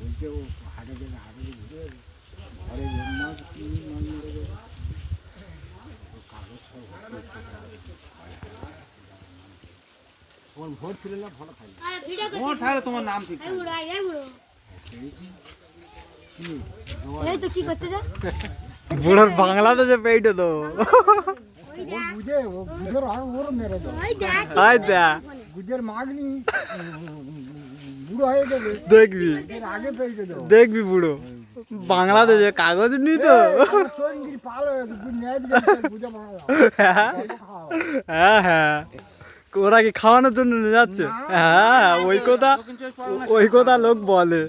বলছে ও হাটে গেলে হাটে গিয়ে ঘুরে যাবে ঘরে জন্য কি মাছ মেরে ও কাগজ সব। তোমার ভোট ছিল না ভালো খাই তোমার তাহলে তোমার নাম ঠিক এই বুড়ো, এই বুড়ো। কি? এই তো কি করতে যা বুড়োর বাংলাদেশে পেইটে তো ও বুঝে আর ওর মেরে ওই দেখ। বুঝের মাগনি বুড়ো হয়ে গেলে দেখবি। আগে পেয়ে দেবো। দেখবি বুড়ো। বাংলাদেশে কাগজ নি তো। হয়ে হ্যাঁ ওরা কি খাওয়ানোর জন্য নিয়ে যাচ্ছে? হ্যাঁ ওই কথা ওই কথা লোক বলে।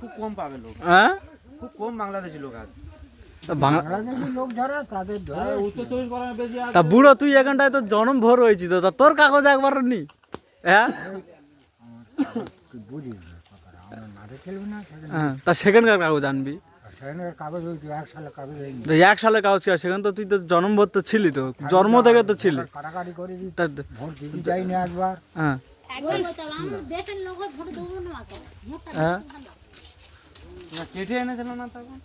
খুব কম পাবে লোক। হ্যাঁ? খুব কম বাংলাদেশি লোক আছে। তা বুড়ো তুই এখানটায় তো জন্ম ভোর হয়েছি তো তা তোর কাগজ একবার নি হ্যাঁ? হ্যাঁ তা সেখানকার কাগজ আনবি। এক সালে কাগজ হয়নি। সালের কাগজ কি? সেখানে তো তুই তো জন্মভর তো ছিলি তো জন্ম থেকে তো ছিলি। কাটাকাটি করে দিই তা ভোট দিতে যাইনি একবার। হ্যাঁ। লোক হয়ে হ্যাঁ। কেটে এনেছিল না তখন?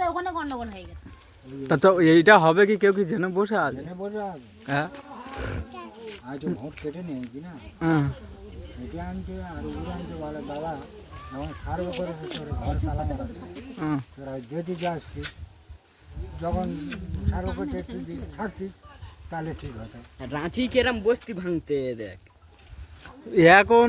হাতে ওখানে গন্ডগোল হয়ে গেছে। তা তো এইটা হবে কি? কেউ কি জেনে বসে আছে? জেনে বোঝা আছে। হ্যাঁ। আজ তো ভোট কেটে নিয়েছি না। হ্যাঁ। কেটে আনতে আর উড়ে আনতে বলে দাদা যখন সার্ভে করেছে তোর ঘর মারা হ্যাঁ। তোরা যেদিকে আসছিস যখন সার্ভে করতে একটু দিন তাহলে ঠিক হতো। রাঁচি কেরাম বস্তি ভাঙতে দেখ। এখন